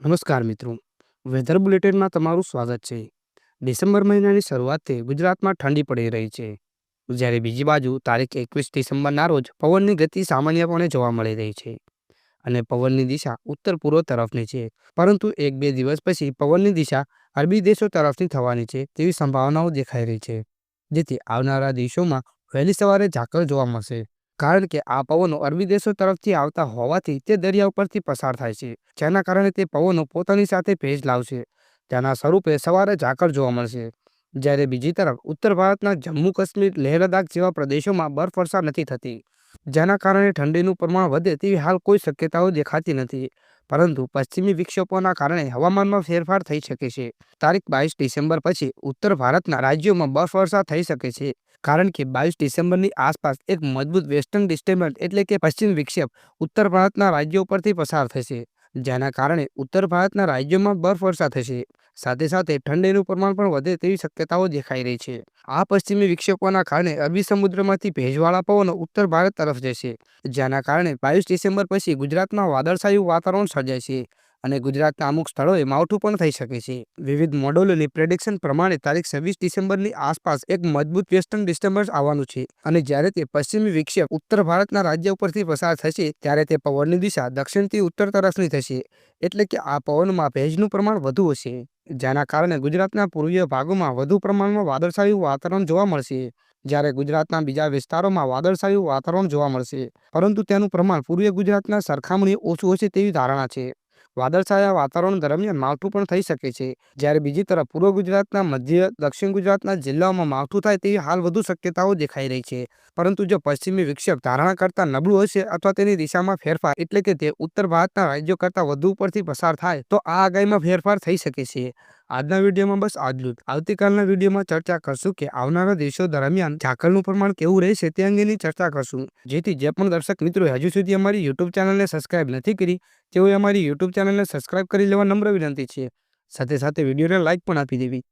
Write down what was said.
નમસ્કાર મિત્રો. વેધર બુલેટિનમાં તમારું સ્વાગત છે. ડિસેમ્બર મહિનાની શરૂઆતે ગુજરાતમાં ઠંડી પડી રહી છે. જ્યારે બીજી બાજુ તારીખ એકવીસ ડિસેમ્બરના રોજ પવનની ગતિ સામાન્યપણે જોવા મળી રહી છે અને પવનની દિશા ઉત્તર પૂર્વ તરફની છે. પરંતુ એક બે દિવસ પછી પવનની દિશા અરબી દેશો તરફની થવાની છે તેવી સંભાવનાઓ દેખાઈ રહી છે. જેથી આવનારા દિવસોમાં વહેલી સવારે ઝાકળ જોવા મળશે. કારણ કે આ પવનો અરબી દેશો તરફથી આવતા હોવાથી તે દરિયા ઉપરથી પસાર થાય છે, જેના કારણે તે પવનો પોતાની સાથે ભેજ લાવશે. તેના સ્વરૂપે સવારે ઝાકળ જોવા મળશે. જ્યારે બીજી તરફ ઉત્તર ભારતના જમ્મુ કાશ્મીર લેહ લદ્દાખ જેવા પ્રદેશોમાં બરફવર્ષા નથી થતી, જેના કારણે ઠંડીનું પ્રમાણ વધે તેવી હાલ કોઈ શક્યતાઓ દેખાતી નથી. પરંતુ પશ્ચિમી વિક્ષોપોના કારણે હવામાનમાં ફેરફાર થઈ શકે છે. તારીખ બાવીસ ડિસેમ્બર પછી ઉત્તર ભારતના રાજ્યોમાં બરફવર્ષા થઈ શકે છે. કારણ કે બાવીસ ડિસેમ્બરની આસપાસ એક મજબૂત વેસ્ટર્ન ડિસ્ટર્બન્સ એટલે કે પશ્ચિમ વિક્ષેપ ઉત્તર ભારતના રાજ્યો પરથી પસાર થશે, જેના કારણે ઉત્તર ભારતના રાજ્યોમાં બરફવર્ષા થશે. સાથે સાથે ઠંડીનું પ્રમાણ પણ વધે તેવી શક્યતાઓ દેખાઈ રહી છે. આ પશ્ચિમી વિક્ષેપોના કારણે અરબી સમુદ્રમાંથી ભેજવાળા પવનો ઉત્તર ભારત તરફ જશે, જેના કારણે બાવીસ ડિસેમ્બર પછી ગુજરાતમાં વાદળછાયું વાતાવરણ સર્જાય છે. અને ગુજરાતના અમુક સ્થળોએ માવઠું પણ થઈ શકે છે. વિવિધ મોડેલોની પ્રેડિક્શન પ્રમાણે તારીખ છવ્વીસ ડિસેમ્બરની આસપાસ એક મજબૂત વેસ્ટર્ન ડિસ્ટર્બન્સ આવવાનું છે અને જ્યારે તે પશ્ચિમી વિક્ષેપ ઉત્તર ભારતના રાજ્ય ઉપરથી પસાર થશે ત્યારે તે પવનની દિશા દક્ષિણથી ઉત્તર તરફની થશે. એટલે કે આ પવનમાં ભેજનું પ્રમાણ વધુ હશે. જેના કારણે ગુજરાતના પૂર્વીય ભાગોમાં વધુ પ્રમાણમાં વાદળછાયું વાતાવરણ જોવા મળશે. જ્યારે ગુજરાતના બીજા વિસ્તારોમાં વાદળછાયું વાતાવરણ જોવા મળશે. પરંતુ તેનું પ્રમાણ પૂર્વીય ગુજરાતના સરખામણીએ ઓછું હશે તેવી ધારણા છે. વાદળછાયા વાતાવરણ દરમિયાન માવઠું પણ થઈ શકે છે. જ્યારે બીજી તરફ પૂર્વ ગુજરાતના મધ્ય, દક્ષિણ ગુજરાતના જિલ્લાઓમાં માવઠું થાય તેવી હાલ વધુ શક્યતાઓ દેખાઈ રહી છે. પરંતુ જો પશ્ચિમી વિક્ષેપ ધારણા કરતાં નબળું હશે અથવા તેની દિશામાં ફેરફાર એટલે કે તે ઉત્તર ભારતના રાજ્યો કરતાં વધુ ઉપરથી પસાર થાય, તો આ આગાહીમાં ફેરફાર થઈ શકે છે. આજના વિડીયોમાં બસ આટલું જ. આવતીકાલના વિડીયોમાં ચર્ચા કરશું કે આવનારા દિવસો દરમિયાન ઝાકળનું પ્રમાણ કેવું રહેશે તે અંગેની ચર્ચા કરશું. જેથી જે પણ દર્શક મિત્રો હજુ સુધી અમારી યુટ્યુબ ચેનલને સબસ્ક્રાઇબ નથી કરી, તેઓએ અમારી યુટ્યુબ ચેનલને સબસ્ક્રાઇબ કરી લેવા નમ્ર વિનંતી છે. સાથે સાથે વિડીયોને લાઇક પણ આપી દેવી.